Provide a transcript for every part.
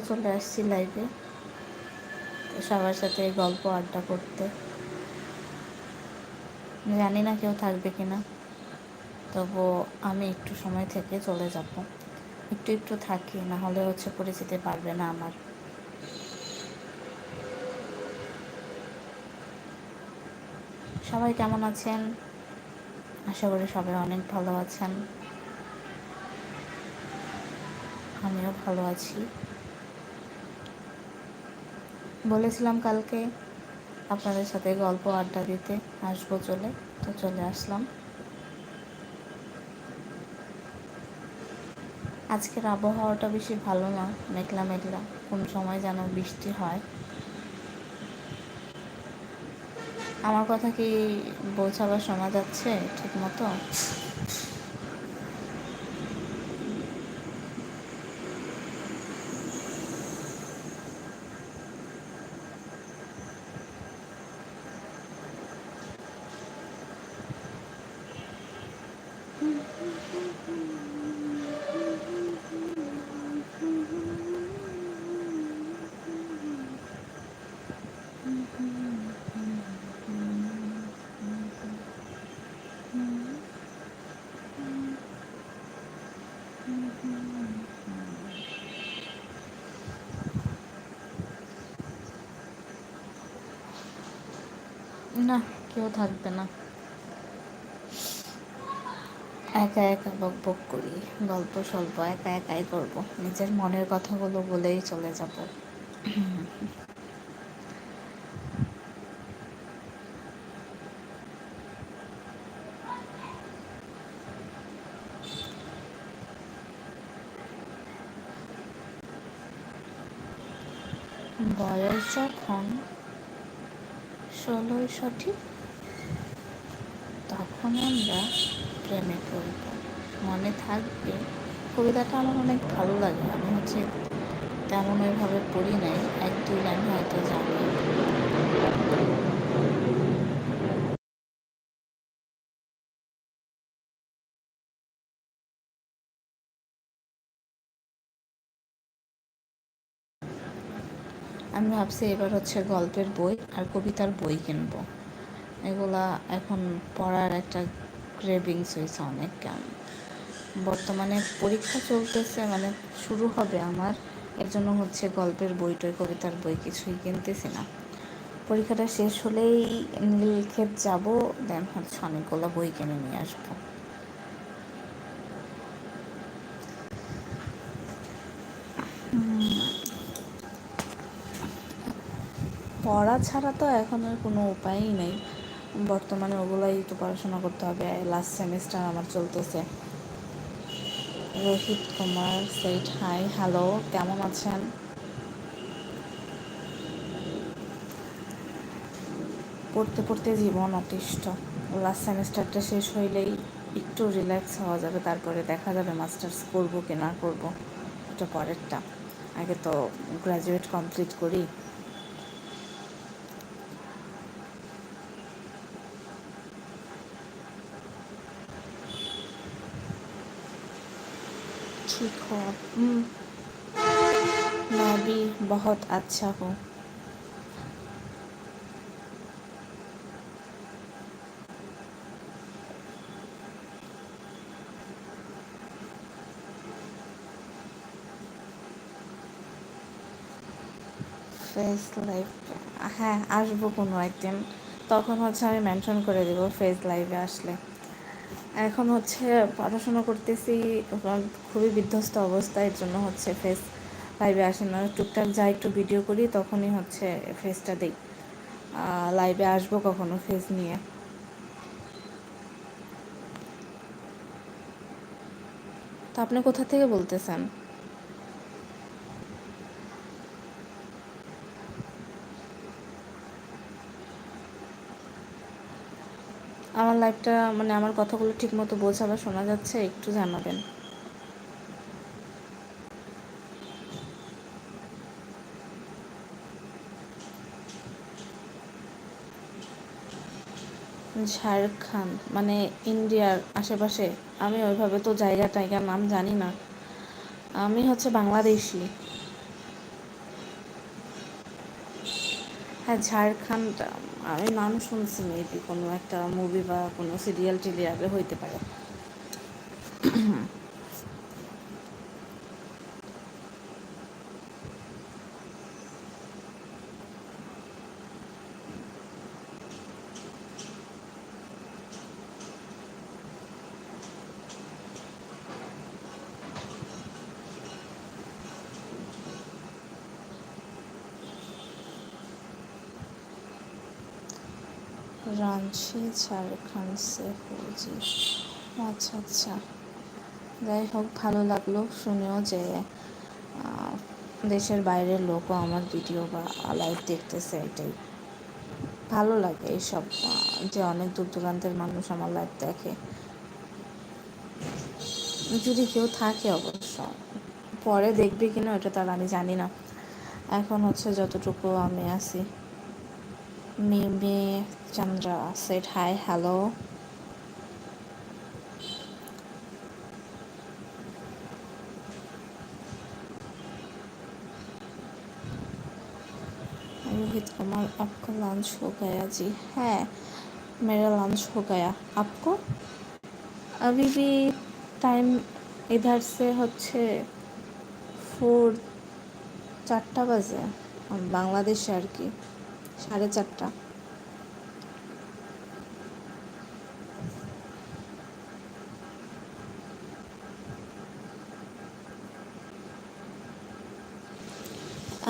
আবারও চলে আসছি লাইভে সবার সাথে গল্প, আড্ডা করতে। জানি না কেউ থাকবে কি না তবু আমি একটু সময় থেকে চলে যাব। একটু একটু থাকি, না হলে হচ্ছে পরিচিতি পারবে না আমার। সবাই কেমন আছেন? আশা করি সবাই অনেক ভালো আছেন। আমিও ভালো আছি। বলেছিলাম কালকে আপনাদের সাথে গল্প আড্ডা দিতে আসব চলে, তো চলে আসলাম। আজকের আবহাওয়াটা বেশি ভালো না, মেঘলা মেঘলা, কোন সময় যেন বৃষ্টি হয়। আমার কথা কি বোঝাবার শোনা যাচ্ছে ঠিক মতো না কেউ থাকবে না একা একা বক বক করি, গল্প স্বল্প, একা একাই করব। নিজের মনের কথাগুলো বলেই চলে যাব। বয়স যখন ষোলোই সঠিক, তখন আমরা প্রেমে পড়ব মনে থাকবে, কবিতাটা আমার অনেক ভালো লাগে। আমি হচ্ছে তেমন ওইভাবে পড়ি নাই, এক, দুই লাইন হয়তো জানি। আমি ভাবছি এবার হচ্ছে গল্পের বই আর কবিতার বই কিনবো। এগুলা এখন পড়ার একটা ক্রেভিংস হয়েছে অনেক কেমন বর্তমানে পরীক্ষা চলতেছে মানে শুরু হবে আমার। এর জন্য হচ্ছে গল্পের বই টই কবিতার বই কিছুই কিনতেছি না। পরীক্ষাটা শেষ হলেই নীলক্ষেত যাব দেন হচ্ছে অনেকগুলো বই কিনে নিয়ে আসব। পড়া ছাড়া তো এখন আর কোনো উপায়ই নেই। বর্তমানে ওগুলাই তো পড়াশোনা করতে হবে। লাস্ট সেমিস্টার আমার চলতেছে। রোহিত কুমার সেইট হাই হ্যালো কেমন আছেন? পড়তে পড়তে জীবন অতিষ্ঠ। লাস্ট সেমিস্টারটা শেষ হইলেই একটু রিল্যাক্স হওয়া যাবে, তারপরে দেখা যাবে মাস্টার্স করব কি না করব। এটা পরেরটা। আগে তো গ্র্যাজুয়েট কমপ্লিট করি ठीक हो आप मैं भी बहुत अच्छा हूँ ফেস লাইভ হ্যাঁ আসবো কোনো একদিন তখন হচ্ছে আমি মেনশন করে দেবো ফেস লাইভে আসলে এখন হচ্ছে পড়াশোনা করতেছি খুবই বিধ্বস্ত অবস্থা, এর জন্য হচ্ছে ফেস লাইভে আসে না। টুকটাক যা একটু ভিডিও করি, তখনই হচ্ছে ফেসটা দিই। লাইভে আসব কখনো ফেস নিয়ে। তো আপনি কোথা থেকে বলতেছেন? লাইভটা মানে আমার কথাগুলো ঠিক মতো বোঝা বা শোনা যাচ্ছে, একটু জানাবেন। ঝাড়খণ্ড মানে ইন্ডিয়ার আশেপাশে, আমি ওইভাবে তো জায়গা টাইগার নাম জানি না। আমি হচ্ছে বাংলাদেশি। হ্যাঁ ঝাড়খণ্ড আমি নাম শুনছি মেবি কোনো একটা মুভি বা কোনো সিরিয়াল টিরিয়ালে হইতে পারে। রাঞ্চি ঝাড়খণ্ড সে ফৌজি আচ্ছা আচ্ছা। যাই হোক, ভালো লাগল শুনেও যে দেশের বাইরের লোকও আমার ভিডিও বা লাইভ দেখতেছে এটাই। ভালো লাগে এইসব যে অনেক দূর দূরান্তের মানুষ আমার লাইভ দেখে। যদি কেউ থাকে অবশ্য, পরে দেখবে কিনা, ওটা তার আমি জানি না। এখন হচ্ছে যতটুকু আমি আছি। Mimi Chandra set hi hello Rohit Kumar आपका लंच हो गया जी है मेरा लंच हो गया आपको अभी भी टाइम इधर से হচ্ছে ফোর চারটা বাজে বাংলাদেশে আর কি সাড়ে চারটা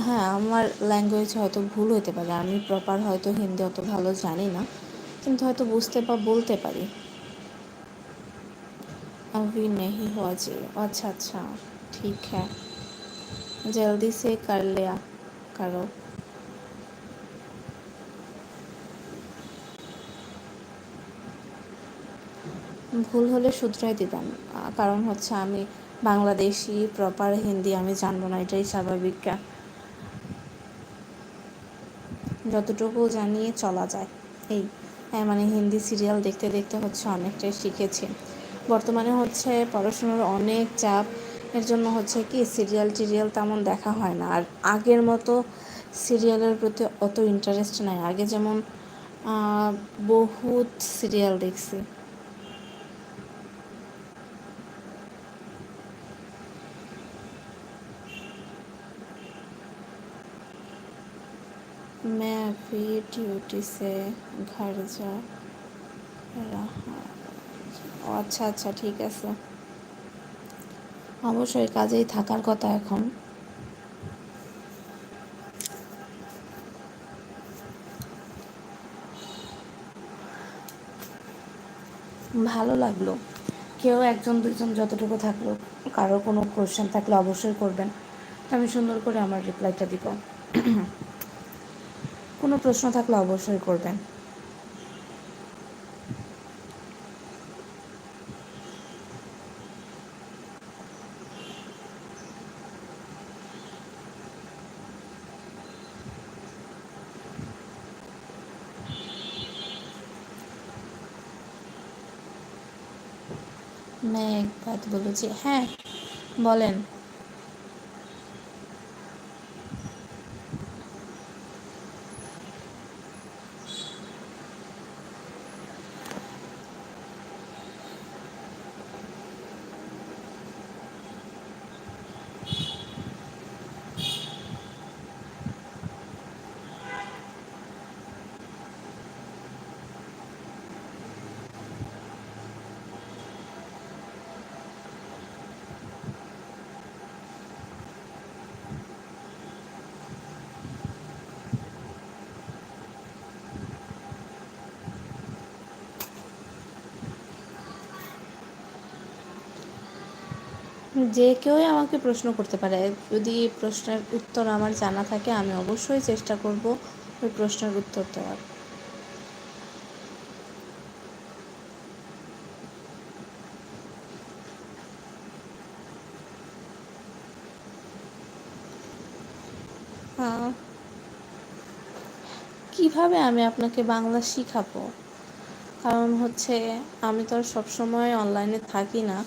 হ্যাঁ আমার ল্যাঙ্গুয়েজ হয়তো ভুল হতে পারে আমি প্রপার হয়তো হিন্দি অত ভালো জানি না কিন্তু হয়তো বুঝতে বা বলতে পারি अभी नहीं हुआ जी अच्छा अच्छा ठीक है जल्दी से कर लिया करो ভুল হলে শুধরাই দিতাম। কারণ হচ্ছে আমি বাংলাদেশি প্রপার হিন্দি আমি জানব না, এটাই স্বাভাবিক। যতটুকু জানিয়ে চলা যায়। এই হ্যাঁ মানে হিন্দি সিরিয়াল দেখতে দেখতে হচ্ছে অনেকটাই শিখেছি। বর্তমানে হচ্ছে পড়াশোনার অনেক চাপ, এর জন্য হচ্ছে কি সিরিয়াল টিরিয়াল তেমন দেখা হয় না। আর আগের মতো সিরিয়ালের প্রতি অত ইন্টারেস্ট নাই। আগে যেমন বহুত সিরিয়াল দেখছি। मैं अभी ड्यूटी से घर जा रहा ও আচ্ছা আচ্ছা ঠিক আছে অবশ্যই কাজেই থাকার কথা এখন ভালো লাগলো কেউ একজন দুজন যতটুকু থাকলো কারো কোনো কোশ্চেন থাকলে অবশ্যই করবেন আমি সুন্দর করে আমার রিপ্লাইটা দিব কোনো প্রশ্ন থাকলে অবশ্যই করবেন। মেঘ বলেছি হ্যাঁ বলেন যে কেউই আমাকে প্রশ্ন করতে পারে। যদি প্রশ্নের উত্তর আমার জানা থাকে, আমি অবশ্যই চেষ্টা করব ওই প্রশ্নের উত্তর দেওয়ার। হ্যাঁ। কীভাবে আমি আপনাকে বাংলা শিখাবো? কারণ হচ্ছে, আমি তো আর সবসময় অনলাইনে থাকি না।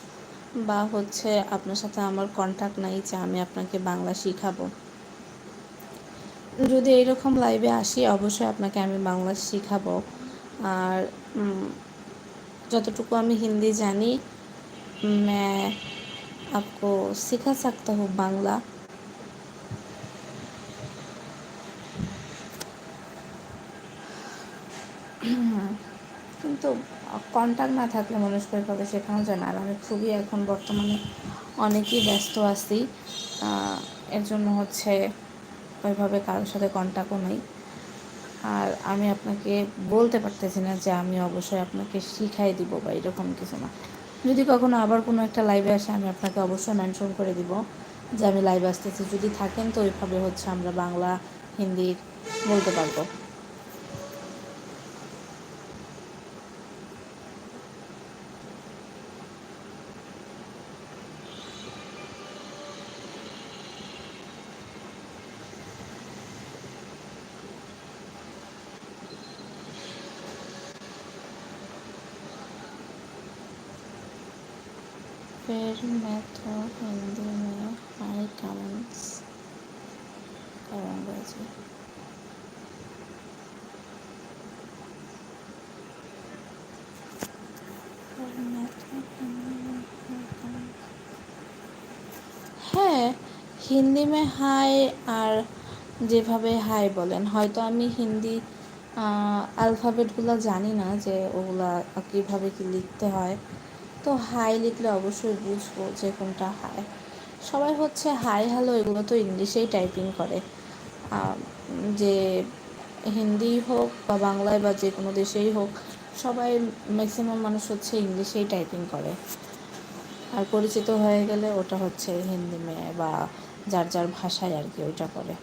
বা হচ্ছে আপনার সাথে আমার কন্ট্যাক্ট নাই যে আমি আপনাকে বাংলা শিখাবো যদি এইরকম লাইভে আসি অবশ্যই আপনাকে আমি বাংলা শিখাবো আর যতটুকু আমি হিন্দি জানি मैं आपको सिखा सकता हूँ বাংলা কিন্তু কন্ট্যাক্ট না থাকলে মানুষ কীভাবে শেখানো যায় না। আর আমি খুবই এখন বর্তমানে অনেকই ব্যস্ত আছি। এর জন্য হচ্ছে ওইভাবে কারোর সাথে কন্ট্যাক্টও নেই। আর আমি আপনাকে বলতে পারতেছি না যে আমি অবশ্যই আপনাকে শিখাই দিব বা এরকম কিছু না। যদি কখনো আবার কোনো একটা লাইভে আসে, আমি আপনাকে অবশ্যই মেনশন করে দিব যে আমি লাইভ আসতেছি। যদি থাকেন তো ওইভাবে হচ্ছে আমরা বাংলা, হিন্দি বলতে পারব। फिर मैं तो हिंदी में हाई कमेंट्स करूँगा जी হ্যাঁ হিন্দি মে হাই আর যেভাবে হাই বলেন হয়তো আমি হিন্দি অ্যালফাবেটগুলো জানি না যে ওগুলা কীভাবে কি লিখতে হয় তো হাই লিখলে অবশ্যই বুঝব যে কোনটা হাই সবাই হচ্ছে হাই হ্যালো এগুলো তো ইংলিশেই টাইপিং করে। যে হিন্দি হোক বা বাংলায় বা যে কোনো দেশেই হোক, সবাই ম্যাক্সিমাম মানুষ হচ্ছে ইংলিশেই টাইপিং করে। আর পরিচিত হয়ে গেলে ওটা হচ্ছে হিন্দি মেয়ে বা যার যার ভাষায় আর কি ওইটা করে।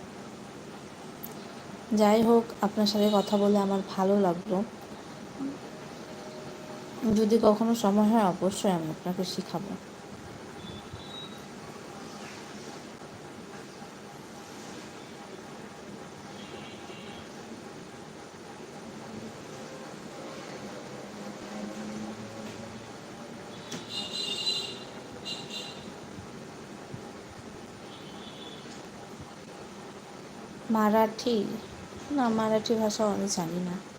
যাই হোক, আপনার সাথে কথা বলে আমার ভালো লাগল। যদি কখনো সময় হয়, অবশ্যই আমি আপনাকে শিখাবো। মারাঠি? না, মারাঠি ভাষাও আমি জানি না।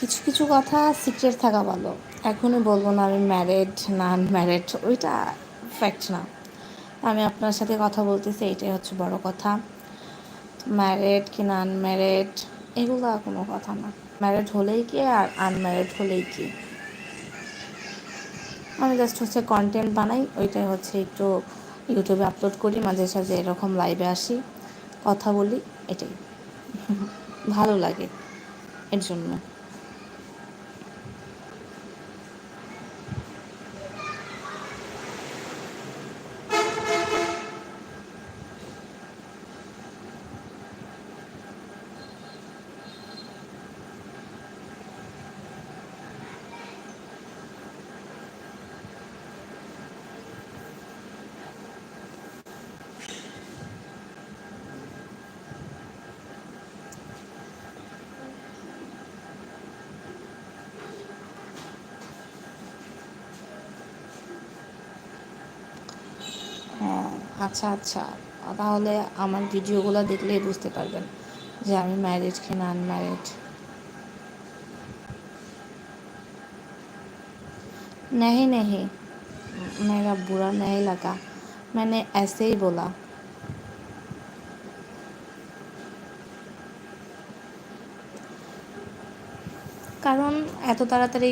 কিছু কিছু কথা সিক্রেট থাকা ভালো। এখনই বলব না আমি ম্যারেড না আনম্যারেড ওইটা ফ্যাক্ট না। আমি আপনার সাথে কথা বলতেছি এইটাই হচ্ছে বড় কথা। ম্যারেড কি না আনম্যারেড এগুলো কোনো কথা না। ম্যারেড হলেই কি আর আনম্যারেড হলেই কি? আমি জাস্ট হচ্ছে কন্টেন্ট বানাই, ওইটাই হচ্ছে একটু ইউটিউবে আপলোড করি, মাঝে সাঝে এরকম লাইভে আসি, কথা বলি, এটাই। ভালো লাগে, এর জন্য। আচ্ছা আচ্ছা তাহলে আমার ভিডিওগুলো দেখলেই বুঝতে পারবেন যে আমি ম্যারিড কি না আনম্যারিড नहीं नहीं मेरा बुरा नहीं लगा मैंने ऐसे ही बोला কারণ এত তাড়াতাড়ি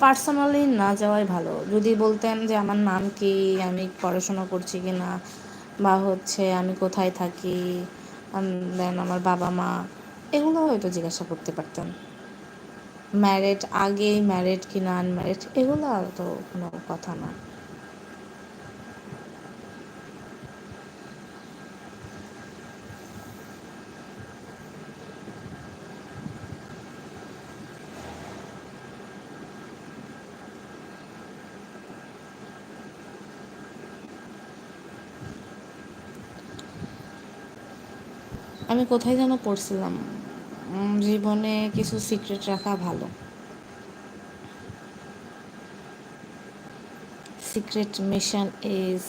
পার্সোনালি না যাওয়াই ভালো। যদি বলতেন যে আমার নাম কি, আমি পড়াশোনা করছি কি না বা হচ্ছে আমি কোথায় থাকি দেন আমার বাবা মা, এগুলো হয়তো জিজ্ঞাসা করতে পারতেন। ম্যারেড আগে ম্যারেড কি না আনম্যারেড এগুলো তো কোনো কথা না। আমি কোথায় যেন পড়ছিলাম? জীবনে কিছু সিক্রেট রাখা ভালো। Secret mission is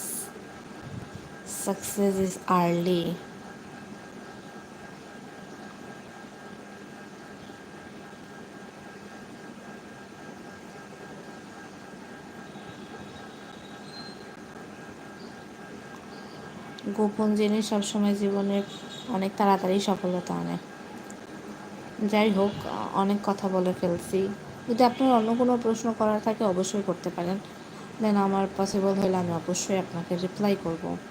success is early গোপন জিনিস সবসময় জীবনে অনেক তাড়াতাড়ি সফলতা আনে। যাই হোক, অনেক কথা বলে ফেলছি। যদি আপনার অন্য কোনো প্রশ্ন করার থাকে অবশ্যই করতে পারেন। দেন আমার পসিবল হলে আমি অবশ্যই আপনাকে রিপ্লাই করব।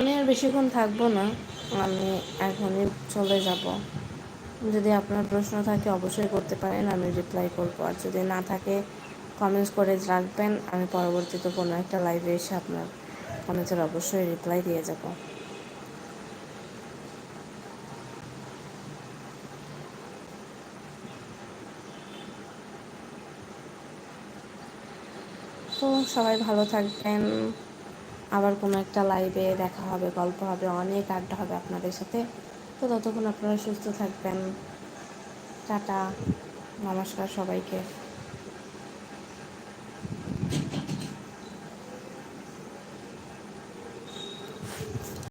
আমি আর বেশিক্ষণ থাকব না। আমি এখনই চলে যাব। যদি আপনার প্রশ্ন থাকে, অবশ্যই করতে পারেন, আমি রিপ্লাই করব। আর যদি না থাকে কমেন্টস করে রাখবেন। আমি পরবর্তীতে কোনো একটা লাইভে এসে আপনার কমেন্টসের অবশ্যই রিপ্লাই দিয়ে যাব। তো সবাই ভালো থাকবেন। আবার কোনো একটা লাইভে দেখা হবে, গল্প হবে, অনেক আড্ডা হবে আপনাদের সাথে। তো ততক্ষণ আপনারা সুস্থ থাকবেন। টাটা, নমস্কার সবাইকে।